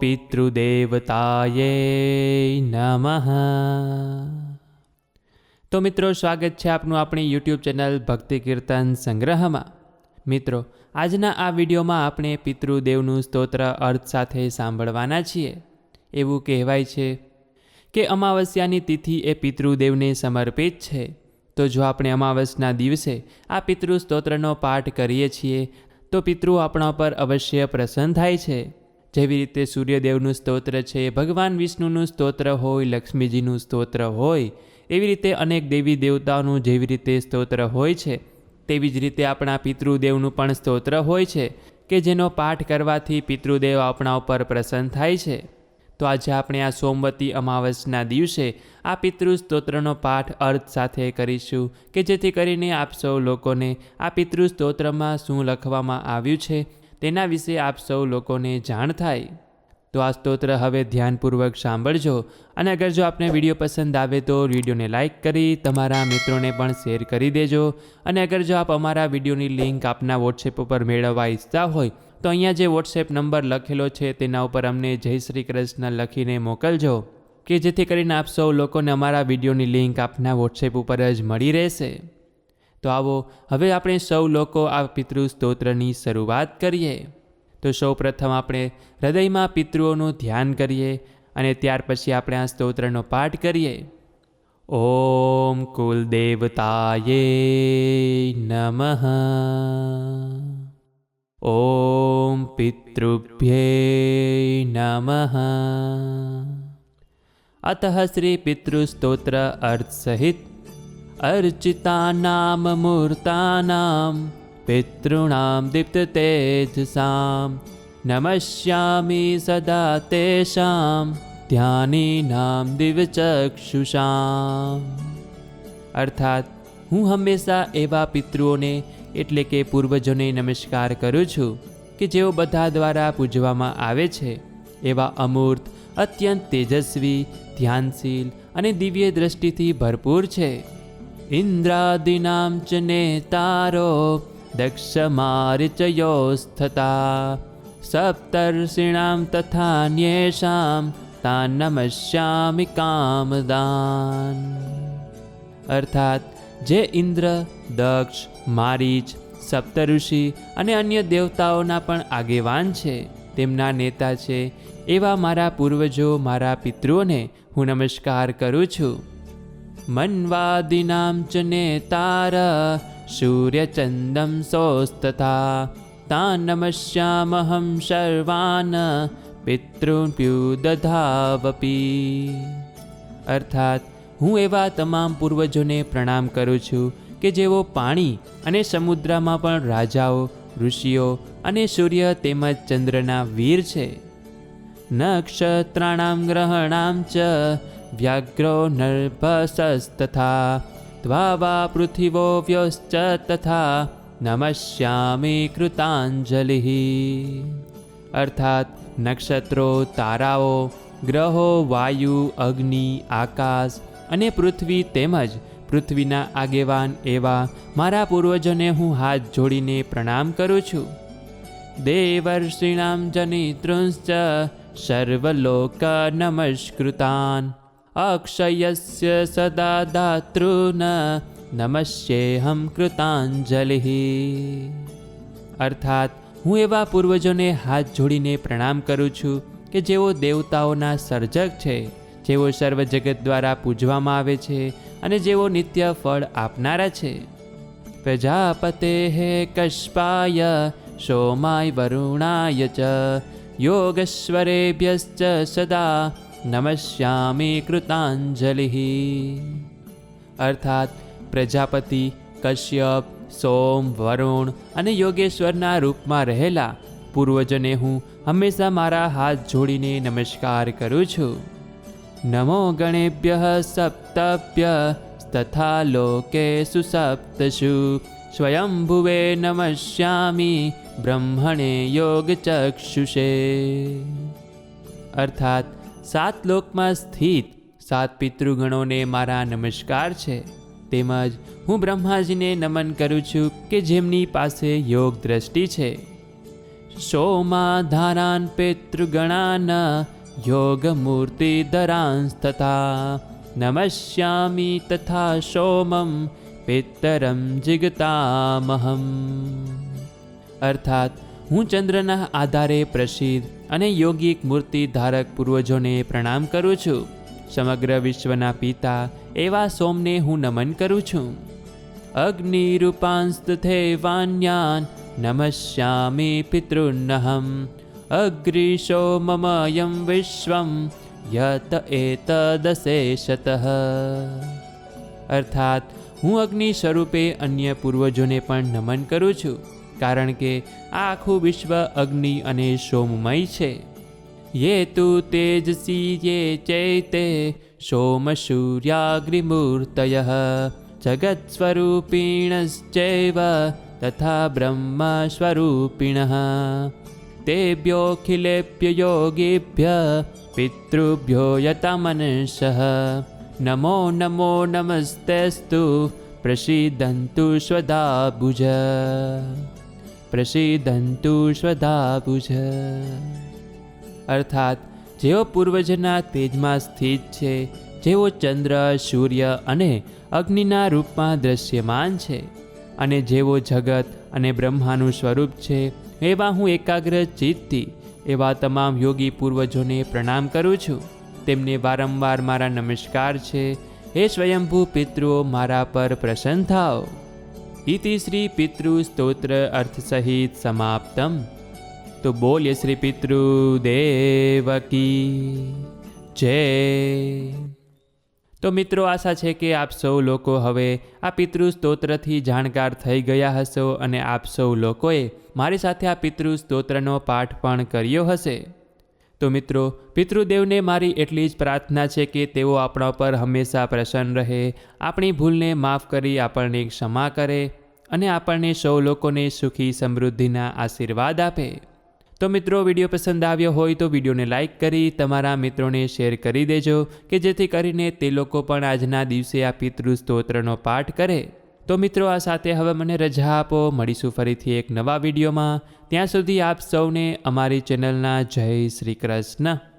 પિતૃદેવતાયે નમઃ. તો મિત્રો, સ્વાગત છે આપનું આપણી યુટ્યુબ ચેનલ ભક્તિ કીર્તન સંગ્રહમાં. મિત્રો, આજના આ વિડીયોમાં આપણે પિતૃદેવનું સ્તોત્ર અર્થ સાથે સાંભળવાના છીએ. એવું કહેવાય છે કે અમાવસ્યાની તિથિ એ પિતૃદેવને સમર્પિત છે. તો જો આપણે અમાવસના દિવસે આ પિતૃ સ્તોત્રનો પાઠ કરીએ છીએ, તો પિતૃ આપણા પર અવશ્ય પ્રસન્ન થાય છે. જેવી રીતે સૂર્યદેવનું સ્તોત્ર છે, ભગવાન વિષ્ણુનું સ્તોત્ર હોય, લક્ષ્મીજીનું સ્તોત્ર હોય, એવી રીતે અનેક દેવી દેવતાઓનું જેવી રીતે સ્તોત્ર હોય છે, તેવી જ રીતે આપણા પિતૃદેવનું પણ સ્તોત્ર હોય છે, કે જેનો પાઠ કરવાથી પિતૃદેવ આપણા ઉપર પ્રસન્ન થાય છે. તો આજે આપણે આ સોમવતી અમાવસના દિવસે આ પિતૃ સ્તોત્રનો પાઠ અર્થ સાથે કરીશું, કે જેથી કરીને આપ સૌ લોકોને આ પિતૃ સ્તોત્રમાં શું લખવામાં આવ્યું છે તેના વિશે આપ સૌ લોકોને જાણ થાય તો આ સ્તોત્ર હવે ધ્યાનપૂર્વક સાંભળજો અને અગર જો આપને વીડિયો પસંદ આવે તો વિડીયોને લાઇક કરી તમારા મિત્રોને પણ શેર કરી દેજો અને અગર જો આપ અમારા વિડીયોની લિંક આપના વોટ્સએપ ઉપર મેળવવા ઈચ્છતા હોય તો અહીંયા જે વોટ્સએપ નંબર લખેલો છે તેના ઉપર અમને જય શ્રી કૃષ્ણ લખીને મોકલજો કે જેથી કરીને આપ સૌ લોકોને અમારા વિડીયોની લિંક આપના વોટ્સએપ ઉપર જ મળી રહેશે. તો આવો, હવે આપણે સૌ લોકો આ પિતૃ સ્તોત્રની શરૂઆત કરીએ. તો સૌ પ્રથમ આપણે હૃદયમાં પિતૃઓનું ધ્યાન કરીએ અને ત્યાર પછી આપણે આ સ્તોત્રનો પાઠ કરીએ. ઓમ કુલદેવતાયે નમઃ. ઓમ પિતૃભ્યે નમઃ. અતઃ શ્રી પિતૃસ્તોત્ર અર્થ સહિત અર્ચિતા નામ અર્ચિતાનામ, મૂર્તાનામ, પિતૃણામ દીપ્ત તેજસામ નમશ્યામી સદા તેષામ, ધ્યાનીનામ દિવચક્ષુષામ અર્થાત, હું હંમેશા એવા પિતૃઓને, એટલે કે પૂર્વજોને નમસ્કાર કરું છું, કે જેઓ બધા દ્વારા પૂજવામાં આવે છે. એવા અમૂર્ત, અત્યંત તેજસ્વી, ધ્યાનશીલ અને દિવ્ય દ્રષ્ટિથી ભરપૂર છે. ઇન્દ્રાદીનામ ચ નેતારો દક્ષમારિચયોસ્થતા સપ્તર્ષિણામ તથા ન્યેષામ તાન નમસ્યામિ કામદાન. અર્થાત, જે ઇન્દ્ર, દક્ષ, મારીચ, સપ્તઋષિ અને અન્ય દેવતાઓના પણ આગેવાન છે, તેમના નેતા છે, એવા મારા પૂર્વજો, મારા પિતૃઓને હું નમસ્કાર કરું છું. મન્વાદીનામ ચ નેતાર, સૂર્યચંદમ સોસ્તથા. તાન નમસ્યામહં સર્વાન પિતૃપ્યુદધાવપી અર્થાત, હું એવા તમામ પૂર્વજોને પ્રણામ કરું છું કે જેઓ પાણી અને સમુદ્રમાં પણ રાજાઓ, ઋષિઓ અને સૂર્ય તેમજ ચંદ્રના વીર છે. નક્ષત્રાણામ ગ્રહણામ ચ વ્યાઘ્રો નર્ભસસ્તથા ત્વા પૃથિવો વ્યોશ્ચ તથા નમસ્યામિ કૃતાંજલિ અર્થાત નક્ષત્રો તારાઓ ગ્રહો વાયુ અગ્નિ આકાશ અને પૃથ્વી તેમજ પૃથ્વીના આગેવાન એવા મારા પૂર્વજોને હું હાથ જોડીને પ્રણામ કરું છું. દેવર્ષિણામ જનિતૃંશ્ચ, સર્વલોક નમસ્કૃતાન. અક્ષયસ્ય સદા દાતૃન નમસ્યેહમ કૃતાંજલિ અર્થાત હું એવા પૂર્વજોને હાથ જોડીને પ્રણામ કરું છું કે જેઓ દેવતાઓના સર્જક છે, જેઓ સર્વ જગત દ્વારા પૂજવામાં આવે છે અને જેઓ નિત્ય ફળ આપનારા છે. પ્રજાપતે હે કશ્પાય સોમાય વરુણાય ચ, યોગશ્વરેભ્યશ્ચ સદા નમસ્યામિ કૃતાંજલિ અર્થાત પ્રજાપતિ કશ્યપ સોમ વરુણ અને યોગેશ્વરના રૂપમાં રહેલા પૂર્વજોને હું હંમેશા મારા હાથ જોડીને નમસ્કાર કરું છું નમો ગણેભ્ય સપ્તભ્ય તથા લોકેષુ સપ્તશુ સ્વયંભુવે નમસ્યામિ બ્રહ્મણે યોગ ચક્ષુષે અર્થાત સાત લોકમાં સ્થિત સાત પિતૃગણોને મારા નમસ્કાર છે. તેમજ હું બ્રહ્માજીને નમન કરું છું કે જેમની પાસે યોગ દ્રષ્ટિ છે. સોમાધારાન પિતૃગણાન યોગમૂર્તિધરાંસ્તથા નમસ્યામિ તથા સોમમ પિત્તરમ જિગતામહમ. અર્થાત, હું ચંદ્રના આધારે પ્રસિદ્ધ અને યોગિક મૂર્તિ ધારક પૂર્વજોને પ્રણામ કરું છું. સમગ્ર વિશ્વના પિતા એવા સોમને હું નમન કરું છું. અગ્નિરૂપાંસ્તથે વાન્યાન નમસ્યામિ પિતૃન્નહમ. અગ્રીશો મમયમ વિશ્વમ, યત એતદશેષત અર્થાત, હું અગ્નિ સ્વરૂપે અન્ય પૂર્વજોને પણ નમન કરું છું. કારણ કે આ આખું વિશ્વ અગ્નિ અને સોમમય છે. યે તુ તેજસી યે ચૈતે સોમ સૂર્યાગ્નિમૂર્તય જગત સ્વરૂપિણશ્ચૈવ તથા બ્રહ્મ સ્વરૂપિણ. તેભ્યોખિલેભ્ય યોગેભ્ય પિતૃભ્યો યતમનશ નમો નમો નમસ્તેસ્તુ પ્રસિદ્ધંતુ સ્વદાભુજ પ્રસિદ્ધંતુ સ્વદાભુજ અર્થાત, જેઓ પૂર્વજના તેજમાં સ્થિત છે, જેઓ ચંદ્ર, સૂર્ય અને અગ્નિના રૂપમાં દ્રશ્યમાન છે અને જેઓ જગત અને બ્રહ્માનું સ્વરૂપ છે, એવા હું એકાગ્ર ચિત્તથી એવા તમામ યોગી પૂર્વજોને પ્રણામ કરું છું. તેમને વારંવાર મારા નમસ્કાર છે. હે સ્વયંભૂ પિતૃઓ, મારા પર પ્રસન્ન થાઓ. ઇતિ શ્રી પિતૃ સ્તોત્ર અર્થ સહિત સમાપ્તમ તો બોલ્ય શ્રી પિતૃ દેવકી જય તો મિત્રો આશા છે કે આપ સૌ લોકો હવે આ પિતૃ સ્તોત્રથી જાણકાર થઈ ગયા હશો અને આપ સૌ લોકોએ મારી સાથે આ પિતૃ સ્તોત્રનો પાઠ પણ કર્યો હશે। તો મિત્રો, પિતૃદેવને મારી એટલી જ પ્રાર્થના છે કે તેઓ આપણા પર હંમેશા પ્રસન્ન રહે, આપણી ભૂલને માફ કરી આપણને ક્ષમા કરે અને આપણને સૌ લોકોને સુખી સમૃદ્ધિના આશીર્વાદ આપે. તો મિત્રો, વીડિયો પસંદ આવ્યો હોય તો વિડીયોને લાઇક કરી, તમારા મિત્રોને શેર કરી દેજો કે જેથી કરીને તે લોકો પણ આજના દિવસે આ પિતૃ સ્તોત્રનો પાઠ કરે. તો મિત્રો, આ સાથે હવે મને રજા આપો. મળીશું ફરીથી એક નવા વિડીયોમાં. ત્યાં સુધી આપ સૌને અમારી ચેનલના જય શ્રી કૃષ્ણ.